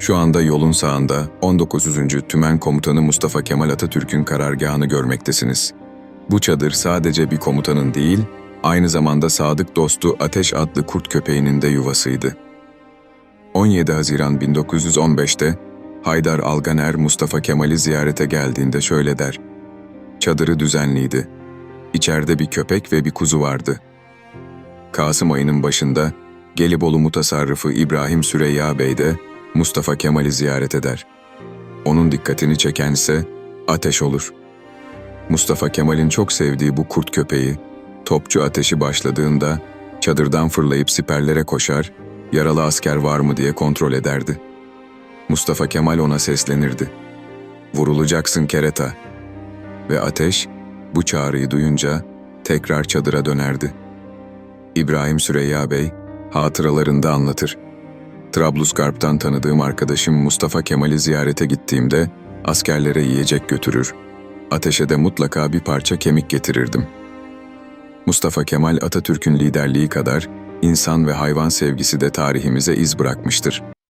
Şu anda yolun sağında 19. Tümen Komutanı Mustafa Kemal Atatürk'ün karargahını görmektesiniz. Bu çadır sadece bir komutanın değil, aynı zamanda sadık dostu Ateş adlı kurt köpeğinin de yuvasıydı. 17 Haziran 1915'te Haydar Alganer Mustafa Kemal'i ziyarete geldiğinde şöyle der. Çadırı düzenliydi. İçeride bir köpek ve bir kuzu vardı. Kasım ayının başında Gelibolu Mutasarrıfı İbrahim Süreyya Bey de Mustafa Kemal'i ziyaret eder. Onun dikkatini çekense ateş olur. Mustafa Kemal'in çok sevdiği bu kurt köpeği, topçu ateşi başladığında çadırdan fırlayıp siperlere koşar, yaralı asker var mı diye kontrol ederdi. Mustafa Kemal ona seslenirdi. Vurulacaksın kereta. Ve ateş bu çağrıyı duyunca tekrar çadıra dönerdi. İbrahim Süreyya Bey hatıralarında anlatır. Trablusgarp'tan tanıdığım arkadaşım Mustafa Kemal'i ziyarete gittiğimde askerlere yiyecek götürür. Ateşe de mutlaka bir parça kemik getirirdim. Mustafa Kemal Atatürk'ün liderliği kadar insan ve hayvan sevgisi de tarihimize iz bırakmıştır.